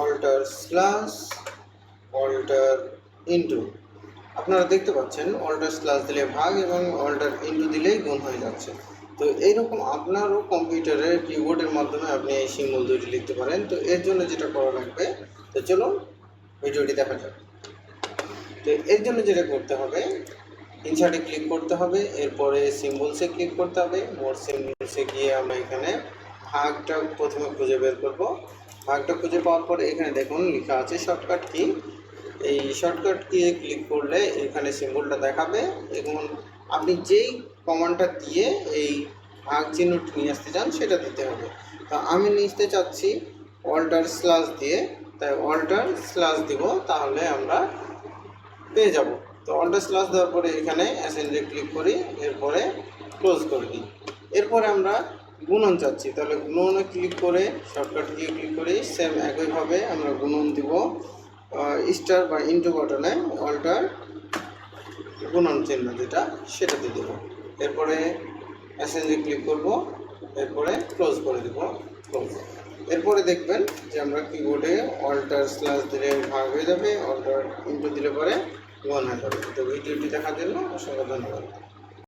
Alter slash alter into আপনারা দেখতে পাচ্ছেন অল্টার স্ল্যাশ দিলে ভাগ এবং অল্টার ইন্টু দিলেই গুণ হয়ে যাচ্ছে। তো এইরকম আপনারও কম্পিউটারের কিবোর্ডের মাধ্যমে আপনি এই সিম্বল দুইটি লিখতে পারেন। তো এর জন্য যেটা করা লাগবে, তো চলুন ভিডিওটি দেখা যাক। তো এর জন্য যেটা করতে হবে ইনসার্টে ক্লিক করতে হবে, এরপরে সিম্বলসে ক্লিক করতে হবে মোর সিম্বলসে গিয়ে আমরা এখানে ভাগটা প্রথমে খুঁজে বের করব। ভাগটা খুঁজে পাওয়ার পরে এখানে দেখুন লেখা আছে শর্টকাট কি এই শর্টকাট কিয়ে ক্লিক করলে এখানে সিম্বলটা দেখাবে। এবং আপনি যেই কমান্ডটা দিয়ে এই ভাগ চিহ্নটি নিয়ে আসতে চান সেটা দিতে হবে। তো আমি নিতে চাচ্ছি অল্টার স্ল্যাশ দিয়ে। তাই অল্টার স্ল্যাশ দিব, তাহলে আমরা পেয়ে যাব। তো অল্টার স্ল্যাশ দেওয়ার পরে এখানে অ্যাসেন্ডে ক্লিক করি, এরপরে ক্লোজ করে দিই। এরপরে আমরা গুণন চাচ্ছি, তাহলে গুণনে ক্লিক করে শর্টকাট দিয়ে ক্লিক করি সেম একইভাবে আমরা গুণন দিব স্টার বা ইন্টু বাটনে অল্টার গুণন চিহ্ন যেটা, সেটা দিয়ে দেবো। এরপরে অ্যাসেন্ডে ক্লিক করব, এরপরে ক্লোজ করে দেব ক্লোজ এরপরে দেখবেন যে আমরা কিবোর্ডে অল্টার স্ল্যাশ দিলে ভাগ হয়ে যাবে অল্টার ইন্টু দিলে পরে গুণ হয়ে যাবে। তো ভিডিওটি দেখার জন্য অসংখ্য ধন্যবাদ।